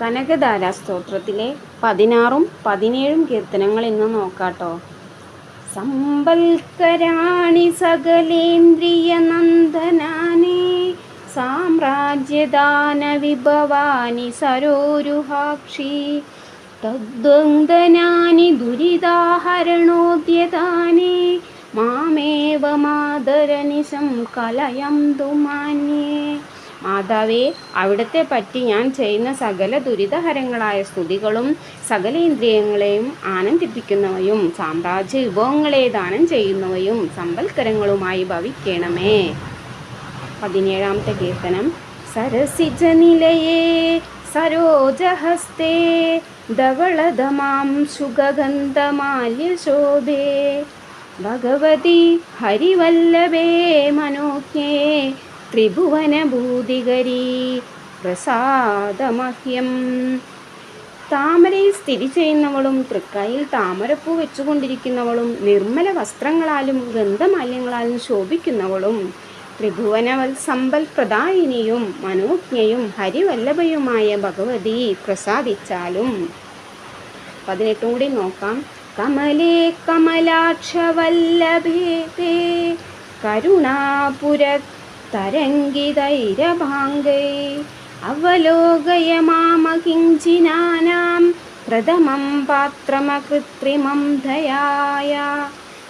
കനകധാര സ്തോത്രത്തിലെ പതിനാറും പതിനേഴും കീർത്തനങ്ങൾ ഇന്ന് നോക്കാട്ടോ. സമ്പൽക്കരാണി സകലേന്ദ്രിയ നന്ദനാനി സാമ്രാജ്യദാന വിഭവാനി സരോരുഹാക്ഷി തദ്വന്ദനാനി ദുരിതാഹരണോദ്യതാനി മാമേവ മാതരനിശം കലയം തുമാന്യേ മാതാവേ അവിടത്തെ പറ്റി ഞാൻ ചെയ്യുന്ന സകല ദുരിതഹരങ്ങളായ സ്തുതികളും സകലേന്ദ്രിയങ്ങളെയും ആനന്ദിപ്പിക്കുന്നവയും സാമ്രാജ്യ വിഭവങ്ങളെ ദാനം ചെയ്യുന്നവയും സമ്പൽക്കരങ്ങളുമായി ഭവിക്കണമേ. പതിനേഴാമത്തെ കീർത്തനം. സരസിജ നിലയേ സരോജഹസ്തേ ധവളധമാം സുഗന്ധമാല്യശോഭേ ഭഗവതി ഹരിവല്ലഭേ മനോജ്ഞേ ത്രിഭുവനഭൂതികരീ പ്രസാദമഹ്യം. താമരയിൽ സ്ഥിതി ചെയ്യുന്നവളും തൃക്കൈയിൽ താമരപ്പൂ വെച്ചുകൊണ്ടിരിക്കുന്നവളും നിർമ്മല വസ്ത്രങ്ങളാലും ഗന്ധമാല്യങ്ങളാലും ശോഭിക്കുന്നവളും ത്രിഭുവനവൽ സമ്പൽ പ്രദായിനിയും മനോജ്ഞയും ഹരിവല്ലഭയുമായ ഭഗവതി പ്രസാദിച്ചാലും. പതിനെട്ടും കൂടി നോക്കാം. കമലേ കമലാക്ഷവല്ലഭേ കരുണാപുര തരംഗിതൈരഭാംഗൈ അവലോകയ മാമകിഞ്ചിനാനാം പ്രഥമം പാത്രമകൃത്രിമം ദയായ.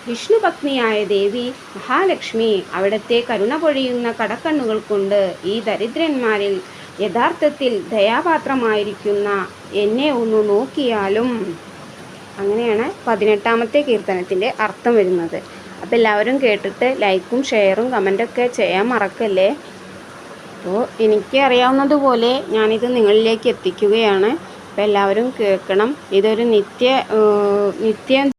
വിഷ്ണുപത്നിയായ ദേവി മഹാലക്ഷ്മി അവിടത്തെ കരുണ പൊഴിയുന്ന കടക്കണ്ണുകൾ കൊണ്ട് ഈ ദരിദ്രന്മാരിൽ യഥാർത്ഥത്തിൽ ദയാപാത്രമായിരിക്കുന്ന എന്നെ ഒന്ന് നോക്കിയാലും. അങ്ങനെയാണ് പതിനെട്ടാമത്തെ കീർത്തനത്തിന്റെ അർത്ഥം വരുന്നത്. അപ്പോൾ എല്ലാവരും കേട്ടിട്ട് ലൈക്കും ഷെയറും കമന്റൊക്കെ ചെയ്യാൻ മറക്കല്ലേ? അപ്പോൾ എനിക്ക് അറിയാവുന്നതുപോലെ ഞാനിത് നിങ്ങളിലേക്ക് എത്തിക്കുകയാണ്. അപ്പോൾ എല്ലാവരും കേൾക്കണം. ഇതൊരു നിത്യ നിത്യ നിത്യം